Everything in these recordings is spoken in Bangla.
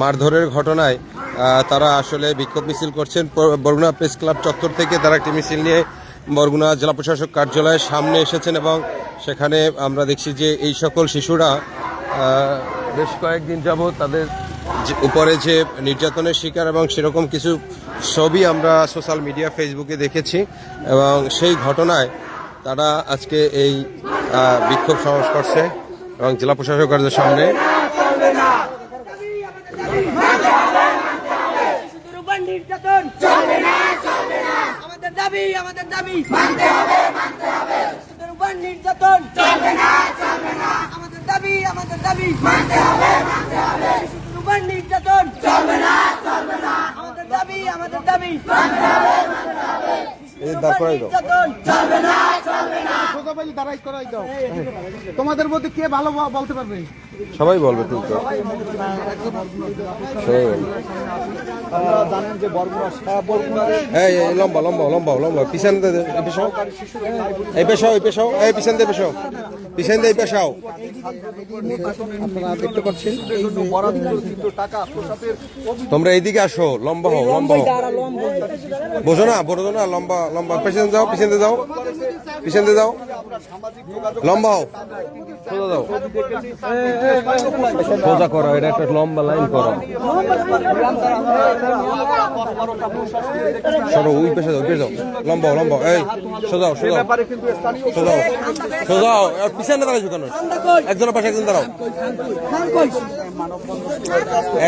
মারধরের ঘটনায় তারা আসলে বিক্ষোভ মিছিল করছেন। বরগুনা প্রেস ক্লাব চত্বর থেকে তারা একটি মিছিল নিয়ে বরগুনা জেলা প্রশাসক কার্যালয়ের সামনে এসেছেন এবং সেখানে আমরা দেখছি যে এই সকল শিশুরা বেশ কয়েকদিন যাবৎ তাদের উপরে যে নির্যাতনের শিকার এবং সেরকম কিছু ছবি আমরা সোশ্যাল মিডিয়া, ফেসবুকে দেখেছি এবং সেই ঘটনায় তারা আজকে এই বিক্ষোভ করছে এবং জেলা প্রশাসক কার্যালয়ের সামনে শিশুদের উপর নির্যাতন চলবে না চলবে না আমাদের দাবি আমাদের দাবি। মানতে হবে মানতে হবে। শিশুদের উপর নির্যাতন। চলবে না চলবে না। আমাদের দাবি আমাদের দাবি। মানতে হবে মানতে হবে। শিশুদের উপর নির্যাতন। চলবে না চলবে না। আমাদের দাবি আমাদের দাবি। মানতে হবে মানতে হবে। তোমাদের মধ্যে কে ভালো বলতে পারবে? সবাই বলবে তুই তো। সবাই বলবে। লম্বা লম্বা লম্বা লম্বা। পিছন দে দে, পেশাও এই পেশাও এই পেশাও এই পিছন দিয়ে পেশাও পিছন দিয়ে এই পেশাও তোমরা এইদিকে আসো লম্বা হও লম্বা হও। বোঝো না বোঝো না লম্বা লম্বা। পিছন যাও পিছন যাও। পিছন যাও। লম্বা হও। সোজা যাও। সোজা করো, এটা একটা লম্বা লাইন করো। সরো, ওই পেশে যাও পেশে যাও। লম্বা লম্বা। এই সোজাও সোজাও সোজাও সোজাও পিছনে দাঁড়াইছো কেন? একজনের পাশে একজন দাঁড়াও।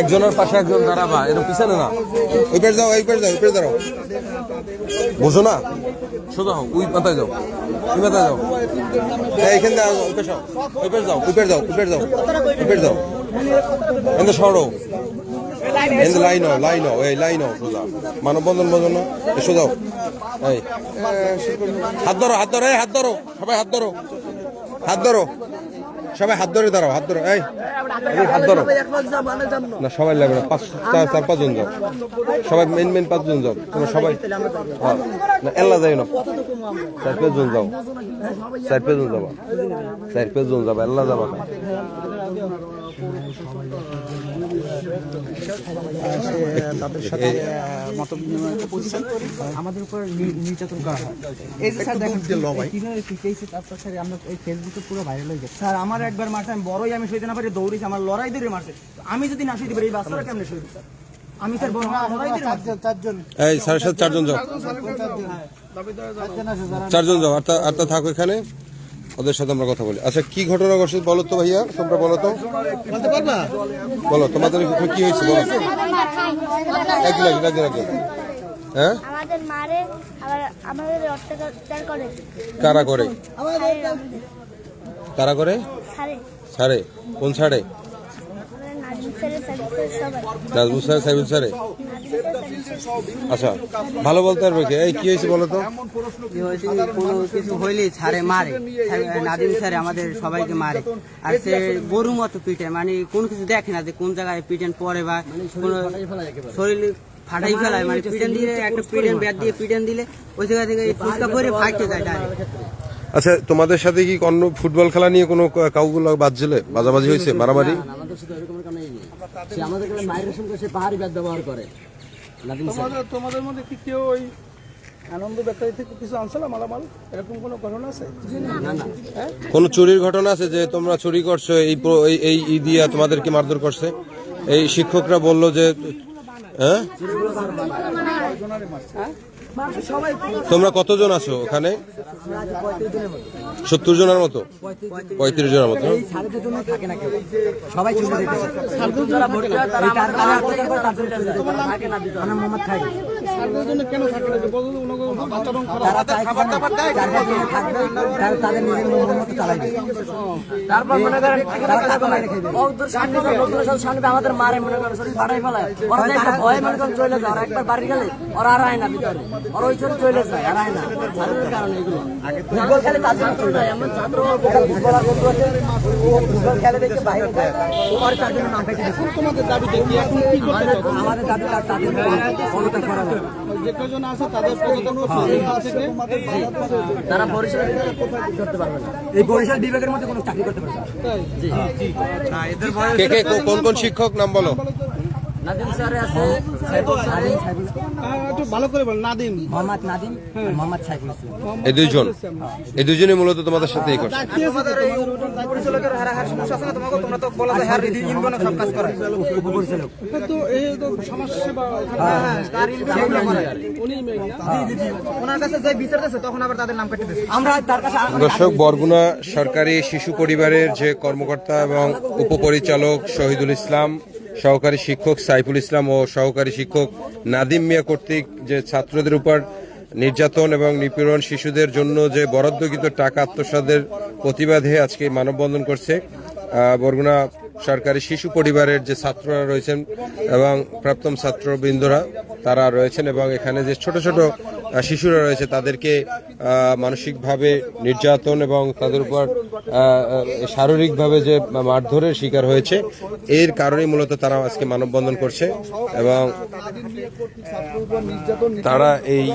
একজনের পাশে একজন দাঁড়াবা, এরকম পিছনে না ওই পেশ যাও, এই পেশ যাও ওই পেশ দাঁড়াও। বুঝো না? সোজা হও ওই মাথায় যাও ওই মাথায় যাও। এই, এইখান দিয়ে ওই পেশ ওই পেশ যাও ওই পেশ যাও ওই পেশ যাও ওই পেশ যাও। এখানে সরো। এখানে লাইন হও লাইন হও এই লাইন হও সোজা। মানববন্ধন বোঝো না? এই সোজাও এই। হাত ধরো হাত ধরো হাত ধরো সবাই হাত ধরো। হাত ধরো সবাই হাত ধরে দাঁড়াও হাত ধরো এই। হাত ধরো না, সবাই লাগবে না পাঁচ চার চার, পাঁচজন যাও। সবাই মেন মেন পাঁচজন যাও। তোমরা সবাই হ্যাঁ। না, এল্লা যাই না। চার, পাঁচজন যাও। চার, পাঁচজন যাবা। চার, পাঁচজন যাবা, এল্লা যাবা। তাদের সাথে মত বিনিময় করছেন আমাদের উপর নির্যাতন করা হয় এই যে স্যার দেখেন কীভাবে তারপর স্যার আমরা এই ফেসবুকে পুরো ভাইরাল হয়ে গেছে স্যার আমার একবার মারছে আমি বড়ই আমি সইতে না পারি দৌড়েছি আমার লড়াই ধরে মারছে। আমি যদি না সইতে পারি এই বাচ্চারা কেমনে সইতে স্যার? আমি স্যার বড় লড়াই ধরে চারজন চারজন এই সাড়ে সাত চারজন যাও চারজন যাও আর তা থাকো এখানে। ওদের সাথে আমরা কথা বলি। আচ্ছা কি ঘটনা ঘটছে বলো তো ভাইয়া? তোমরা বলো তো। বলতে পারবা? বলো তোমাদের কি হয়েছে বলো। একদিন একদিন একদিন একদিন হ্যাঁ? আমাদের মারে আবার আমাদের অত্যাচার করে। কারা করে? কারা করে? সারে। ছাড়ে কোন ছাড়ে স্যারে স্যার সাইবুল স্যারে আচ্ছা ভালো বলতে পারবে কি? এই কি হয়েছে বলো তো? কি হয়েছে? কোনো কিছু হইলে ছাড়ে মারে। নাদিম স্যার আমাদের সবাইকে মারে। আর সে গরু মতো পিটে। মানে কোনো কিছু দেখে না যে কোন জায়গায় পিটেন পরে বা কোনো শরীরে ফাটাই ফেলায়। মানে পিটেন দিলে একটা পিটেন ব্যাট দিয়ে পিটেন দিলে ওই জায়গা থেকে ফুচকা করে ফাইটে যায় ডাইরেক্ট আচ্ছা তোমাদের সাথে কি অন্য ফুটবল খেলা নিয়ে কোনো কাউগুলো বাজছিলে? বাজাবাজি হয়েছে? মারামারি? সে আমাদের কাছে মায়ের রেশম করে সে পাহাড়ি ব্যাগ ব্যবহার করে। তোমাদের তোমাদের মধ্যে কি কেউ ওই আনন্দ ব্যবসায়ী থেকে কিছু আনছিল মালামাল? এরকম কোনো ঘটনা আছে? কোনো চুরির ঘটনা আছে যে তোমরা চুরি করছ এই এই এই ই দিয়া তোমাদেরকে মারধর করছে? এই শিক্ষকরা বলল যে হ্যাঁ? তোমরা কতজন আছো ওখানে সত্তর জনের মতো? পঁয়ত্রিশ জনের মতো। আমাদের মারে মনে করেন ফাটাই ফেলায়। ওরা একটা ভয়ে মনে করেন চলে যায় ওরা একবার বাড়ি গেলে ওরা আর আয় না ভিতরে। ওরা ওই চলে চলে যায় আর না। সার্ভের কারণে এগুলো। ফুটবল খেলে তার চলে যায় এমন ছাত্র ফুটবল আর বন্ধু আছে ও ফুটবল খেলে দেখে বাইরে যায় ওর তার জন্য নাম পেটে দিচ্ছে তোমাদের দাবি দেখি এখন কি করতে আমাদের আমাদের দাবি তার তাদের পদত্যাগ করা যে কজন আছে তাদের তারা বরিশাল করতে পারবে না। এই বরিশাল বিভাগের মধ্যে কোনো চাকরি করতে পারবে না। কে কে কোন কোন শিক্ষক নাম বলো? নাদিম স্যার আছে সাইফুল নাদিম সাইফুল একটু ভালো করে বল নাদিম। মোহাম্মদ নাদিম মোহাম্মদ সাইফুল ইসলাম এই দুইজন। এই দুজনই মূলত তোমাদের সাথে এই করছে তোমাদের এই পরিচালকের হারাহার সমস্যা আছে না তোমাকে? তোমরা তো বলা যায় ইনগনে সব কাজ করে। উপপরিচালক। তো এই তো সমাজসেবা উনি ওনার কাছে যে বিচার দিচ্ছে তখন আবার তাদের নাম কেটে দিচ্ছে আমরা তার কাছে দর্শক বরগুনা সরকারি শিশু পরিবারের যে কর্মকর্তা এবং উপপরিচালক শহীদুল ইসলাম সহকারী শিক্ষক সাইফুল ইসলাম ও সহকারী শিক্ষক নাদিম মিয়া কর্তৃক যে ছাত্রদের উপর নির্যাতন এবং নিপীড়ন শিশুদের জন্য যে বরাদ্দকৃত টাকা আত্মসাদের প্রতিবাদে আজকে মানববন্ধন করছে বরগুনা সরকারি শিশু পরিবারের যে ছাত্ররা রয়েছেন এবং প্রাপ্তম ছাত্রবৃন্দরা তারা রয়েছেন এবং এখানে যে ছোট ছোট শিশুরা রয়েছে, তাদেরকে মানসিকভাবে নির্যাতন এবং তাদের উপর শারীরিকভাবে যে মারধরের শিকার হয়েছে, এর কারণেই মূলত তারা আজকে মানববন্ধন করছে এবং তারা এই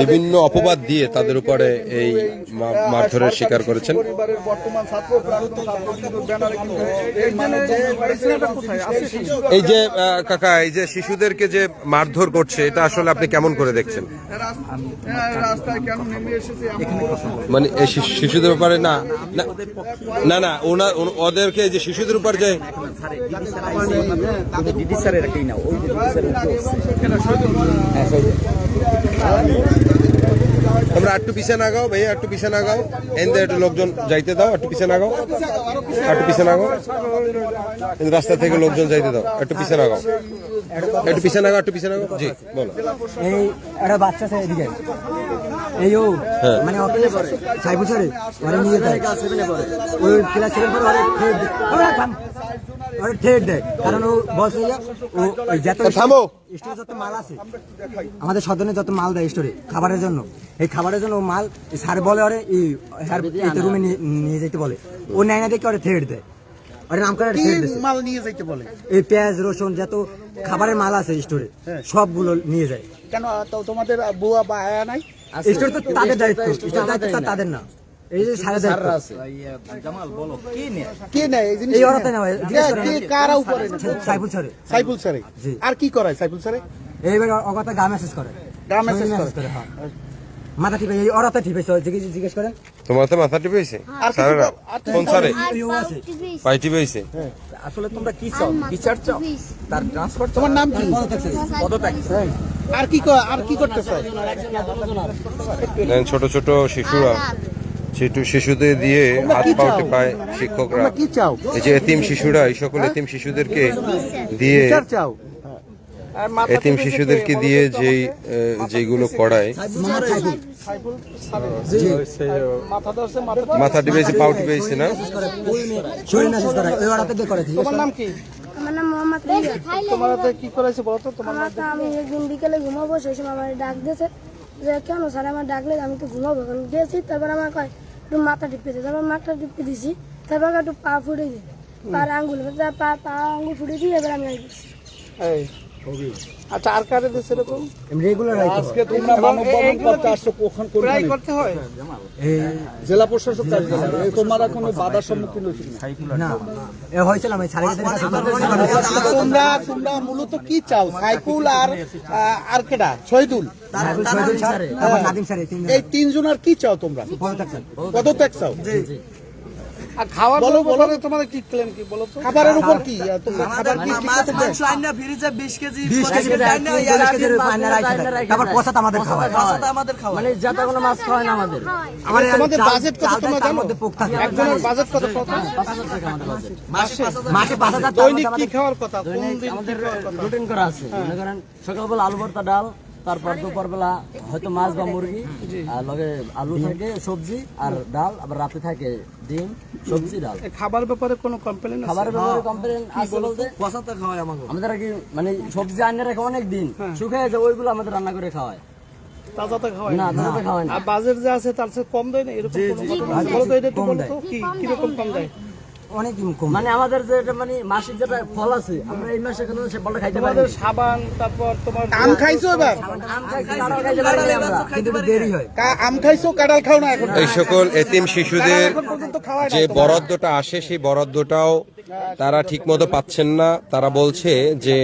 বিভিন্ন অপবাদ দিয়ে তাদের উপরে এই মারধরের শিকার করেছেন? এই যে কাকা, এই যে শিশুদেরকে যে মারধর করছে, এটা আসলে আপনি কেমন করে দেখছেন? রাস্তায় কেন নেমে এসেছে এমন মানে এই শিশু- শিশুদের ব্যাপারে না না- না ওনার ওদেরকে যে শিশুদের উপর যে তোমরা একটু পিছিয়ে না গাও ভাইয়া একটু পিছিয়ে না গাও। এনদে একটু লোকজন যাইতে দাও একটু পিছিয়ে না গাও। একটু না গাও। রাস্তা থেকে লোকজন যাইতে দাও একটু পিছিয়ে না গাও। একটু পিছিয়ে না গাও একটু পিছিয়ে না গাও। জি বলো। এই একটা বাচ্চা আছে এদিকে। এই ও হ্যাঁ। মানে ওকে সাইফুল স্যার ওরা নিয়ে যায়। ওই ক্লাস সেভেন পরে ওরা ওরা ঠেট দেয়। কারণ ও বলছে যে ও যত থামো। স্টোরে যত মাল আছে আমাদের সদনে যত মাল দেয় স্টোরে খাবারের জন্য। এই খাবারের জন্য ও মাল স্যার বলে ওরে এই রুমে নিয়ে যেতে বলে। ও নেয় না দেখে ওরে ঠেট দেয়। ওরে নাম করে মাল নিয়ে যাইতে বলে। এই পেঁয়াজ রসুন যত খাবারের মাল আছে স্টোরে সবগুলো নিয়ে যায়। কেন তোমাদের বুয়া বা আয়া নাই? স্টোর তো তাদের দায়িত্ব। স্টোর দায়িত্ব তাদের না। এই যে সারা দায়িত্ব কে নেয় এই জিনিস এই ওরাতে না ভাই, জিজ্ঞেস করেন। কে কারা উপরে সাইফুল স্যারে সাইফুল স্যারে। আর কি করায় সাইফুল স্যারে এইবার অগতা গা মেসেজ করে গা শরীর করে। হ্যাঁ মাথা টিপে এই টিপেছে জিজ্ঞেস জিজ্ঞেস করেন তোমার তো মাথা টিপে হয়েছে আর কিছু আর কোন আছে। পাই টিপে হয়েছে আসলে তোমরা কি আর মাথা টিভিস। তার ট্রান্সফার তোমার নাম কি পদত্যাগ আর কি ক- আর কি করতে চাই ছোট ছোট শিশুরা শিশু শিশুদের দিয়ে হাত পা টিপায় শিক্ষকরা। কি চাও? এই যে এতিম শিশুরা এই সকল এতিম শিশুদেরকে দিয়ে চাও? এতিম শিশুদেরকে দিয়ে যেই যেইগুলো পড়ায়। মাথা ধরছে মাথা মাথা টিপেছে পাও টিপেছে না? তোমার নাম কি? আমার নাম মোহাম্মদ তোমার কি করাইছে বলো তো? তোমার আমি একদিন বিকেলে ঘুমাবো সেই সময় আমার ডাক দিয়েছে। যে কেন স্যার আমার ডাকলে আমি তো ঘুমাবো? কারণ গেছি তারপর আমার কয় একটু মাথা টিপে দিই তারপর মাথা টিপে দিছি তারপর একটু পা ফুটে দিই পার আঙ্গুল পা পা আঙ্গুল ফুটে দিই এবার আমি আইছি এই আচ্ছা আর কারে দিছে এরকম? রেগুলার আজকে তোমরা মানববন্ধন করতে আসছো কখন প্রায় করতে হয়। এই জেলা প্রশাসক কার্যালয় এই তোমার বাধার সম্মুখীন হয়েছিল না এ হয়েছিল আমি সাড়ে তোমরা তোমরা মূলত কি চাও? সাইকুল আর কেডা? শহীদুল? এই তিনজনের কি চাও তোমরা? পদত্যাগ পদত্যাগ চাও? আর খাওয়ার বলো বলো। তোমাদের কি ক্লেম কি বলো তো? খাবারের উপর কি? তোমরা খাবার কি মাছ মাংস আইনা ফ্রিজে 20 কেজি 20 কেজি আইনা তারপর পয়সা তো আমাদের খাওয়ায়। পয়সাটা আমাদের খাওয়া মানে যাতে কোনো মাছ খাওয়ায় না আমাদের আমার তোমাদের বাজেট কত তোমরা জানো? মধ্যে পোক থাকে। একজনের বাজেট কত? কত মাসে পাঁচ হাজার দৈনিক কি খাওয়ার কথা? কোন দিন আমাদের রুটিন করা আছে। মনে করেন সকালবেলা আলু ভর্তা ডাল তারপর দুপুর বেলা হয়তো মাছ বা মুরগি আর লগে আলু থাকে সবজি আর ডাল আবার রাতে থাকে ডিম সবজি ডাল। খাবার ব্যাপারে কোনো কমপ্লেন আছে? খাবারের ব্যাপারে কমপ্লেন আছে বলতে? খাওয়ায় আমাকে। আমাদের আর কি মানে সবজি আনে রাখে অনেক দিন। শুকিয়ে যায় ওইগুলো আমাদের রান্না করে খাওয়ায়। তাজাতে খাওয়ায়। না তাহলে খাওয়ায় না। আর বাজেট যে আছে তার চেয়ে কম দেয় না? এরকম এটা একটু কি কীরকম কম দেয়? অনেক কম মানে আমাদের যে এটা মানে মাসিক যেটা ফল আছে আমরা এই মাসে কোনো সে ফলটা খাইতে পারি সাবান তারপর তোমার আম খাইছো এবার? আম খাইছি খাইতে পারি আমরা। কিন্তু দেরি হয়। আম খাইছো কাঁঠাল খাও না এখন। এই সকল এতিম শিশুদের যে বরাদ্দটা আসে সেই বরাদ্দটাও তারা ঠিকমতো পাচ্ছেন না। তারা বলছে যে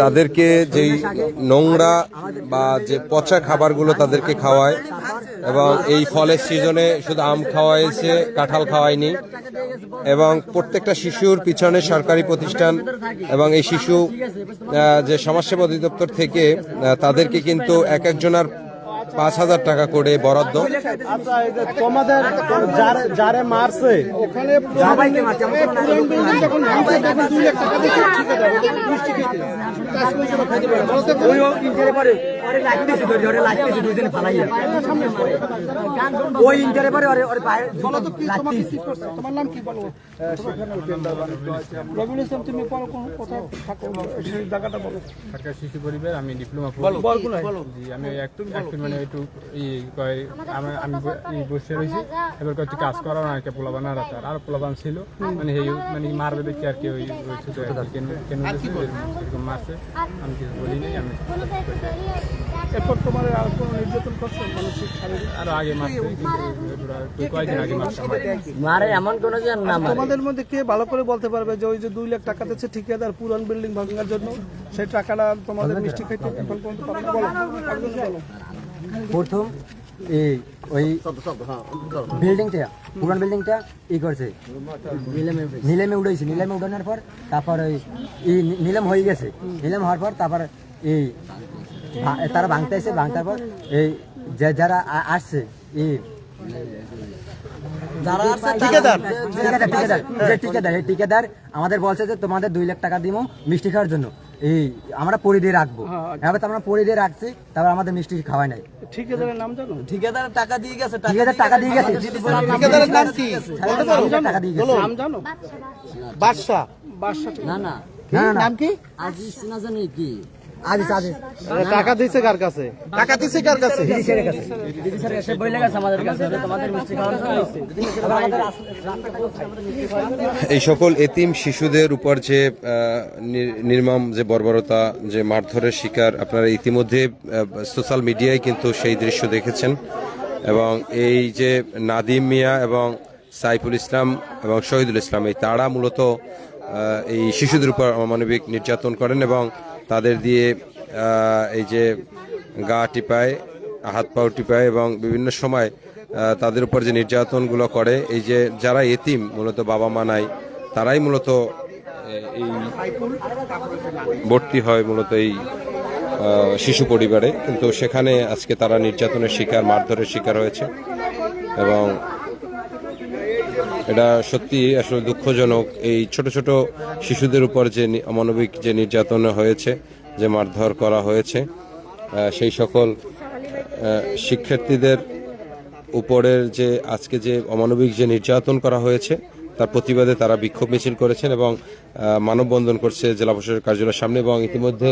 তাদেরকে যেই নোংরা বা যে পচা খাবারগুলো তাদেরকে খাওয়ায় এবং এই ফলের সিজনে শুধু আম খাওয়াইছে কাঁঠাল খাওয়ায়নি এবং প্রত্যেকটা শিশুর পিছনে সরকারি প্রতিষ্ঠান এবং এই শিশু যে সমাজসেবা অধিদপ্তর থেকে তাদেরকে কিন্তু এক একজনের পাঁচ হাজার টাকা করে বরাদ্দ আচ্ছা তোমাদের যারে মারছে ওখানে যখন করে ওরে লাগতেছে ধরে ধরে লাগতেছে দুইজনে ফালাইয়া। ওই ইন্টারে পরে ওরে ওরে পায়ে বলো তো কি লাগতেছে কি করছে তোমার নাম কি বলো? রবিউল ইসলাম তুমি কোন কোন কোথায়? থাকো সেই জায়গাটা বলো। ঢাকা শিশু পরিবার আমি ডিপ্লোমা বলো বলো জি আমি একটু একটু মানে একটু ই কয় আমি আমি বসে রয়েছি। এবার কয়েকটি কাজ করার না একটা পোলাবান আর। আর পোলাবান ছিল। মানে এই মানে মারবে দেখি আর কি ওই ছোট আর কি, কেন কেন মারছে। আমি কিছু বলি নাই আমি এরপর তোমার আর কোনো নির্যাতন করছে মানসিক শারীরিক? আরও আগে মারে এমন কোনো যে না তোমাদের মধ্যে কে ভালো করে বলতে পারবে যে ওই যে দুই লাখ টাকা দিচ্ছে ঠিকাদার পুরান বিল্ডিং ভাঙার জন্য? সেই টাকাটা তোমাদের মিষ্টি খাইতে এখন পর্যন্ত বলো। প্রথম এই ওই বিল্ডিংটা পুরান বিল্ডিংটা ই করছে। নিলামে উঠেছে নিলামে উঠানোর পর তারপর ওই নিলাম হয়ে গেছে। নিলাম হওয়ার পর তারপর এই তারা ভাঙতে আসে ভাঙতার পর এই যে যারা আসছে এই ঠিকাদার। ঠিকাদার ঠিকাদার যে ঠিকাদার এই ঠিকাদার আমাদের বলছে যে তোমাদের দুই লাখ টাকা দিব মিষ্টি খাওয়ার জন্য। এই আমরা পরি দিয়ে রাখব। এবার আমরা পরি দিয়ে রাখছি তারপর আমাদের মিষ্টি খাওয়াই নাই। ঠিকাদারের নাম জানো? ঠিকাদার টাকা দিয়ে গেছে ঠিকাদার টাকা দিয়ে গেছে। ঠিকাদারের নাম কি? টাকা দিয়ে গেছে। নাম জানো? বাদশা বাদশা না না। না না নাম কি? আজি সিনা জানি কি? টাকা দিছে কার কাছে? টাকা দিছে কার কাছে? স্যার এসে বইলে গেছে আমাদের কাছে তোমাদের মিষ্টি খাওয়ানো এই সকল এতিম শিশুদের উপর যে নি- নির্মম যে বর্বরতা যে মারধরের শিকার আপনারা ইতিমধ্যে সোশ্যাল মিডিয়ায় কিন্তু সেই দৃশ্য দেখেছেন। এবং এই যে নাদিম মিয়া এবং সাইফুল ইসলাম এবং শহীদুল ইসলাম এই তারা মূলত এই শিশুদের উপর অমানবিক নির্যাতন করেন এবং তাদের দিয়ে এই যে গা টিপায়, হাত পাও টিপায় এবং বিভিন্ন সময় তাদের উপর যে নির্যাতনগুলো করে, এই যে যারা এতিম, মূলত বাবা মা নাই, তারাই মূলত এই ভর্তি হয় মূলত এই শিশু পরিবারে। কিন্তু সেখানে আজকে তারা নির্যাতনের শিকার, মারধরের শিকার হয়েছে এবং এটা সত্যি আসলে দুঃখজনক। এই ছোট ছোট শিশুদের উপর যে অমানবিক যে নির্যাতন হয়েছে, যে মারধর করা হয়েছে সেই সকল শিক্ষার্থীদের উপরের যে আজকে যে অমানবিক যে নির্যাতন করা হয়েছে, তার প্রতিবাদে তারা বিক্ষোভ মিছিল করেছেন এবং মানববন্ধন করছে জেলা প্রশাসকের কার্যালয়ের সামনে এবং ইতিমধ্যে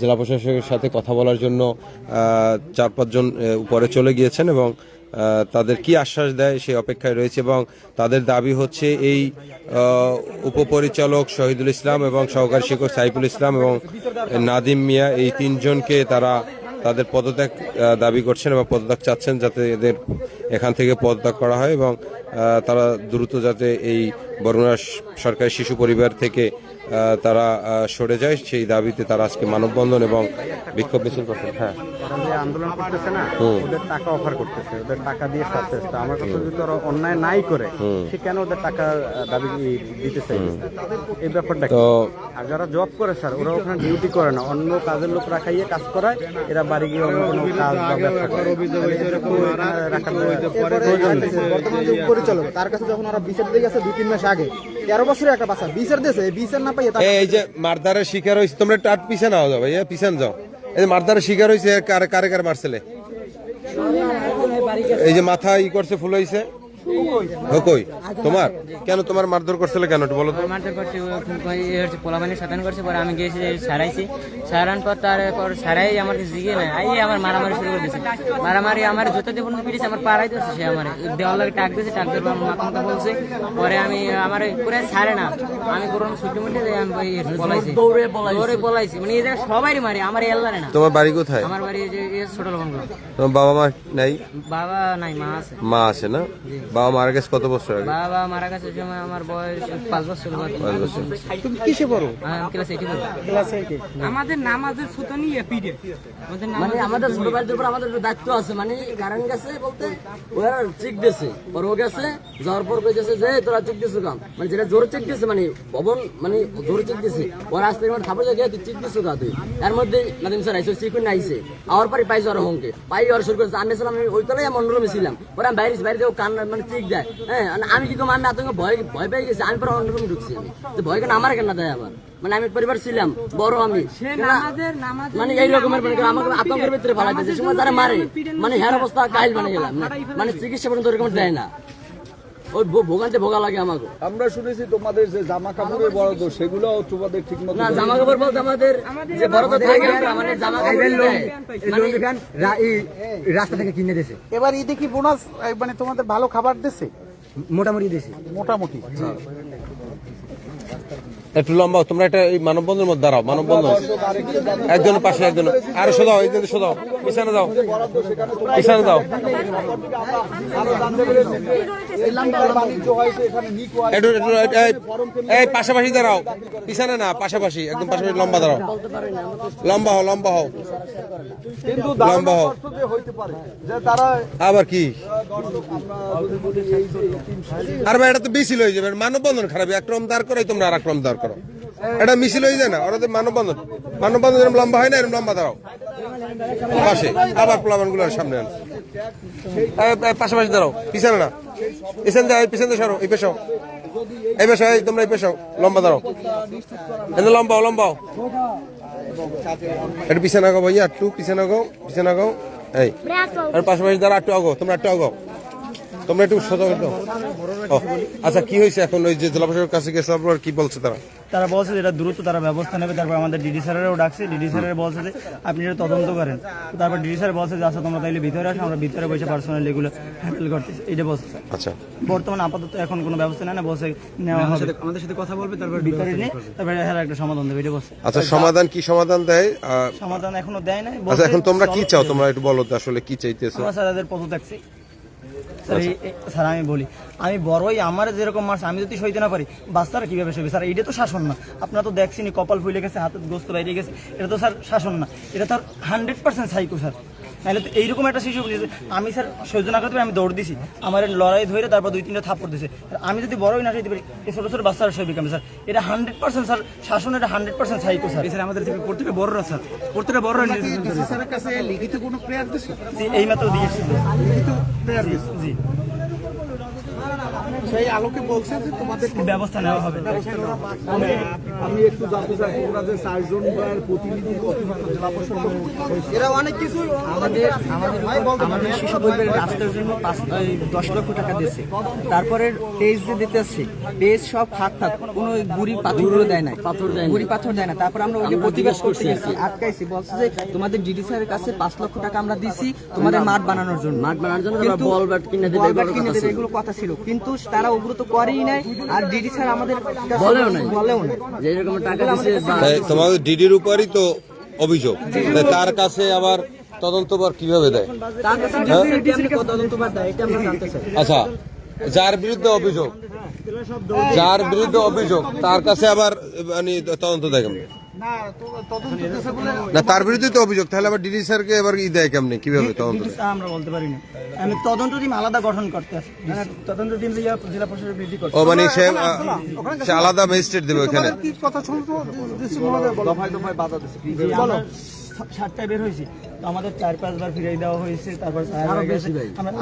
জেলা প্রশাসকের সাথে কথা বলার জন্য চার পাঁচজন উপরে চলে গিয়েছেন এবং তাদের কি আশ্বাস দেয় সেই অপেক্ষায় রয়েছে এবং তাদের দাবি হচ্ছে এই উপপরিচালক শহীদুল ইসলাম এবং সহকারী শিক্ষক সাইফুল ইসলাম এবং নাদিম মিয়া এই তিনজনকে তারা তাদের পদত্যাগ দাবি করছেন এবং পদত্যাগ চাচ্ছেন যাতে এদের এখান থেকে পদত্যাগ করা হয় এবং তারা দ্রুত যাতে এই স- সরকারি শিশু পরিবার থেকে তারা সরে যায়। সেই দাবিতে তারা আজকে মানববন্ধন এবং বিক্ষোভ মিছিল করছেন হ্যাঁ। আন্দোলন করতেছে না ওদের টাকা অফার করতেছে ওদের টাকা দিয়ে সারতেছে তো আমার কথা যদি ওরা অন্যায় নাই করে সে কেন ওদের টাকা দাবি দিতে চাইছে এই ব্যাপারটা তো আর যারা জব করে স্যার ওরা ওখানে ডিউটি করে না। অন্য কাজের লোক রাখাইয়ে কাজ করায় এরা বাড়ি গিয়ে অন্য কোনো কাজ বা ব্যবসা করে। রাখার প্রয়োজন নেই। বর্তমান যে পরিচালক তার কাছে যখন ওরা বিচার দিয়ে গেছে দুই তিন মাস আগে তেরো বছরের একটা বাচ্চা বিচার দিয়েছে বিচার না পাইয়ে এই যে মারদারের শিকার হয়েছে তোমরা টাট পিছনে নাও যাবে ভাইয়া পিছান যাও। এই যে মারদারের শিকার হয়েছে কারে কারে কারে মারছিলে এই যে মাথা ই করছে, ফুল হয়েছে কই তোমার? কেন তোমার মারধর করছিল কেন বলো তো। মারধর করছে হচ্ছে করছে পরে আমি গিয়েছি সারাইছি। সারান পর তারপর সারাই আমার জিগে না আই আমার মারামারি শুরু করে দিয়েছে। মারামারি আমার জুতা দিয়ে পর্যন্ত পিটিয়েছে আমার পাড়াই দিয়েছে সে আমার। দেওয়ার লাগে টাক দিয়েছে টাক দেওয়ার মাথা মাথা বলছে। পরে আমি আমার পুরো ছাড়ে না। আমি কোনো ছুটি মুটি আমি দৌড়ে মানে এই জায়গায় সবাই মারি আমার এল্লারে না। তোমার বাড়ি কোথায়? আমার বাড়ি যে ছোট তোমার বাবা মা নাই? বাবা নাই মা আছে। মা আছে না? বাবা মারা গেছে কত বছর আগে? বাবা মারা গেছে সময় আমার বয়স পাঁচ বছর পাঁচ বছর। তুমি কিসে পড়ো? ক্লাস এইটি ক্লাস এইটে আমাদের নামাজের সুতনি পিঠে আমাদের মানে আমাদের ছোট ভাইদের উপর আমাদের একটু দায়িত্ব আছে। মানে কারণ গেছে বলতে ওরা চেক দিয়েছে পর ও গেছে যাওয়ার পর কইতেছে যে তোরা চেক দিয়েছ কাম মানে যেটা জোরে চেক দিয়েছে মানে পবন মানে জোরে চেক দিয়েছে ওরা আসতে মানে থাপড়ে জায়গায় তুই চেক দিয়েছ কা তুই এর মধ্যে নাদিম স্যার আইসো চিকুন আইসে আওয়ার পরে পাইছো আর হংকে। পাই আর শুরু করেছে। আমি ছিলাম আমি ওই তলায় আমি অন্যরমে ছিলাম। পরে আমি বাইরে বাইরে কান মানে দেয় হ্যাঁ আমি কি আমি আতঙ্ক ভয় ভয় পেয়ে গেছি আমি পরে অন্যরকম ঢুকছি আমি। তো ভয় কেন? আমার কেন দেয় আবার? মানে আমি পরিবার ছিলাম বড় আমি। মানে এই রকমের মানে আমাকে আতঙ্কের ভিতরে সময় তারা মারে মানে হ্যার অবস্থা কাহিল মানে গেলাম। মানে চিকিৎসা পর্যন্ত এরকম দেয় না। ওই ভো- ভোগান্তে ভোগা লাগে আমাকে। আমরা শুনেছি তোমাদের যে জামা কাপড়ের বরাদ্দ সেগুলো তোমাদের ঠিক মতো না জামা কাপড় বলতে আমাদের যে বড় থাকে না, মানে জামা কাপড় মানে রাস্তা থেকে কিনে দিয়েছে। এবার ঈদে কি বোনাস মানে তোমাদের ভালো খাবার দিচ্ছে মোটামুটি দিয়েছে। মোটামুটি। একটু লম্বা তোমরা একটা এই মানববন্ধনের মধ্যে দাঁড়াও মানববন্ধন। একজনের পাশে একজন। আরও শোধাও এই যে শোধাও পিছনে দাও পিছনে একটু এই- পাশাপাশি দাঁড়াও। পিছনে না পাশাপাশি একদম পাশাপাশি লম্বা দাঁড়াও। লম্বা হও লম্বা হও। লম্বা হও। আবার কি? আর ভাই এটা তো মিছিল হয়ে যাবে মানববন্ধন খারাপ। এক ক্রম দাঁড় করাই তোমরা আর এক দাঁড় করো। এটা মিছিল হয়ে যায় না ওরা তো মানববন্ধন। মানববন্ধন এরকম লম্বা হয় না এরকম লম্বা দাঁড়াও। পাশে আবার প্লাবানগুলোর সামনে আন পাশাপাশি দাঁড়াও পিছনে না। পিছনে এই পিছনে দিয়ে সরো এই পেশাও এই পেশাও তোমরা এই পেশাও লম্বা দাঁড়াও। এনে লম্বাও লম্বাও। একটু পিছনে আগাও ভাইয়া একটু পিছনে আগাও পিছনে আগাও। এই আর পাশাপাশি দাঁড়া একটু আগাও তোমরা একটু আগাও। তোমরা একটু সোজা করে দাও আচ্ছা কি হয়েছে এখন? ওই যে জেলা প্রশাসকের কাছে গেছে আপনার কি বলছে তারা? তারা বলছে যে এটা দ্রুত তারা ব্যবস্থা নেবে। তারপর আমাদের ডিডি স্যারেরও ডাকছে। ডিডি স্যারের বলছে যে আপনি এটা তদন্ত করেন। তারপর ডিডি স্যার বলছে যে আচ্ছা তোমরা তাইলে ভিতরে আসো আমরা ভিতরে বসে পার্সোনালি এগুলো হ্যান্ডেল করতেছি। এটা বলছে আচ্ছা। বর্তমানে আপাতত এখন কোনো ব্যবস্থা নেয় না বলছে নেওয়া হবে। আমাদের সাথে কথা বলবে তারপর ভিতরে নিয়ে তারপরে হ্যাঁ একটা সমাধান দেবে। এটা বলছে। আচ্ছা সমাধান কি সমাধান দেয়? সমাধান এখনও দেয় নাই। আচ্ছা এখন তোমরা কি চাও? তোমরা একটু বলো তো আসলে কি চাইতেছো। আমরা স্যার তাদের পথ দেখছি স্যার এই- স্যার আমি বলি আমি বড়ই আমার যেরকম মাস আমি যদি সইতে না পারি বাচ্চারা কীভাবে সইবে স্যার এটা তো শাসন না। আপনার তো দেখছেনই কপাল ফুলে গেছে হাতে গোস্ত বাইরে গেছে এটা তো স্যার শাসন না। এটা তো হান্ড্রেড পার্সেন্ট সাইকো স্যার। নাহলে তো এইরকম একটা শিশু যে- আমি স্যার সহ্য না করতে আমি দৌড় দিছি। আমার এই লড়াই ধরে তারপর দুই তিনটা থাপ দিছে। আর আমি যদি বড়ই না সইতে পারি এই ছোটো ছোটো বাচ্চারা সব বিকাম স্যার। এটা হান্ড্রেড পার্সেন্ট স্যার শাসন এটা hundred percent psycho sir. Sir আমাদের থেকে প্রত্যেকে বড়রা স্যার প্রত্যেকটা বড়রা স্যারের কাছে লিখিত কোনো প্রেয়ার দিয়েছিল প্রেয়ার জি। সেই আলোকে বলছে যে তোমাদের ব্যবস্থা নেওয়া হবে। আমি একটু জানতে চাই তোমরা যে চারজন প্রতিনিধি জেলা প্রশাসক এরা অনেক কিছু আমাদের আমাদের আমাদের শিশু পরিবারের রাস্তার জন্য পাঁচ দশ লক্ষ টাকা দিয়েছে। তারপরে পেজ যে দিতেছে পেজ সব ফাঁক ফাঁক কোনো গুড়ি পাথর দেয় না পাথর দেয় না। গুড়ি পাথর দেয় না তারপর আমরা ওই প্রতিবাদ করতে করছি গেছি আটকাইছি বলছে যে তোমাদের ডিডি স্যারের কাছে পাঁচ লক্ষ টাকা আমরা দিছি তোমাদের মাঠ বানানোর জন্য। মাঠ বানানোর জন্য বল ব্যাট কিনে দেবে। এগুলো কথা ছিল। কিন্তু তারা ওগুলো তো করেই নাই আর ডিডি স্যার আমাদের কাছে বলেও নাই। বলেও না যে টাকা দিছে বা তোমাদের ডিডির উপরই তো অভিযোগ। তার কাছে আবার তদন্তবার কীভাবে দেয়? তার কাছে ডিসি ডিসি তদন্ত বাদ দেয় এটা আমরা জানতে চাই। আচ্ছা যার বিরুদ্ধে অভিযোগ যার বিরুদ্ধে অভিযোগ তার কাছে আবার মানে তদন্ত দেয় কেমনি না তো- তদন্ত দিতেছে বলে না তার বিরুদ্ধে তো অভিযোগ। তাহলে আবার ডিডি স্যারকে এবার ই দেয় কেমনি? কীভাবে তদন্ত? আমরা বলতে পারি না। আমি তদন্ত টিম আলাদা গঠন করতে আসি। তদন্ত টিম জেলা জেলা বৃদ্ধি করতে ও মানে সে সে আলাদা ম্যাজিস্ট্রেট দেবে ওখানে। কি কথা শুনতো দফায় দফায় বাধা দিচ্ছে। সাতটায় বের হয়েছি। তো আমাদের চার পাঁচবার ফিরিয়ে দেওয়া হয়েছে তারপর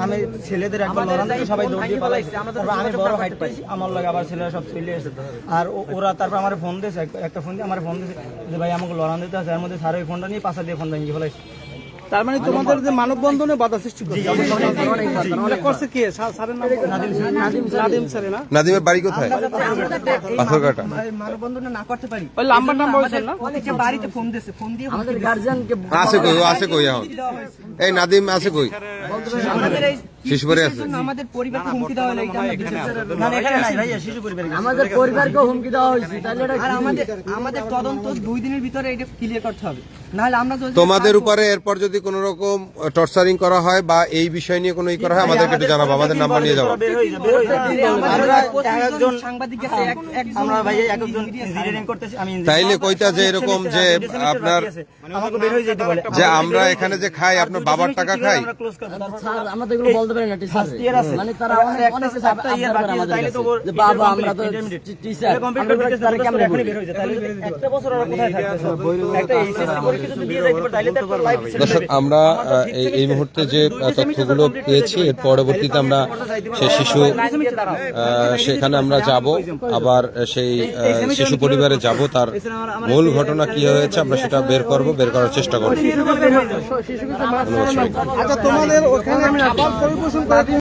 আমি ছেলেদের একবার লড়ান সবাই দৌড়িয়ে পালাইছি। আমি বড় হাইট পাইছি। আমার লাগে আবার ছেলেরা সব চলে এসে আর ওরা তারপর আমার ফোন দিয়েছে একটা ফোন দিয়ে আমার ফোন দিয়েছে যে ভাই আমাকে লড়ান দিতে আছে এর মধ্যে স্যার ওই ফোনটা নিয়ে পাশা দিয়ে ফোনটা নিয়ে ফেলাইছে। তার মানে তোমাদের যে মানববন্ধনে বাধা সৃষ্টি করছে। কে? নাদিম স্যারে। না? নাদিমের বাড়ি কোথায়? পাথরঘাটা মানববন্ধনে না করতে পারি। ওই নাম্বার বলছেন না? বাড়িতে ফোন দিয়েছে। ফোন দিয়ে আমাদের গার্জিয়ানকে আছে কই আছে কই এখন? এই নাদিম আছে কই? আমাদের এই শিশুবাড়ি আছে। আমাদের পরিবারকে হুমকি দেওয়া হলো আমরা না না, এখানে নাই ভাইয়া শিশু পরিবার আমাদের পরিবারকে হুমকি দেওয়া হয়েছে তাহলে এটা আমাদের আমাদের তদন্ত দুই দিনের ভিতরে এটা ক্লিয়ার করতে হবে। নাহলে আমরা তোমাদের উপরে এরপর যদি কোনো রকম টর্চারিং করা হয় বা এই বিষয় নিয়ে কোনো ই করা হয় আমাদেরকে একটু জানাব আমাদের নাম্বার নিয়ে যাব। তাইলে কইতা যে এরকম যে আপনার আমাকে বের যেতে বলে। যে আমরা এখানে যে খাই আপনার বাবার টাকা খাই। আমরা আমরা টিচার আছে। মানে তারা অনেক একটা ইয়ার বাকি আছে, তাইলে তো যে বাবা আমরা তো টিচার কমপ্লিট আমরা দিতে কেমনে এখনই বলব? বের হয়ে যায় তাহলে একটা বছর ওরা কোথায় থাকবে একটা এইচএসসি পরীক্ষা যদি দিয়ে যাইতে পারে তাইলে তো লাইফ দর্শক আমরা এই এই মুহূর্তে যে তথ্যগুলো পেয়েছি এর পরবর্তীতে আমরা সেই শিশু সেখানে আমরা যাব আবার সেই শিশু পরিবারে যাব তার মূল ঘটনা কি হয়েছে আমরা সেটা বের করব বের করার চেষ্টা করব। আচ্ছা তোমাদের ওখানে খাবার পরিবেশন করার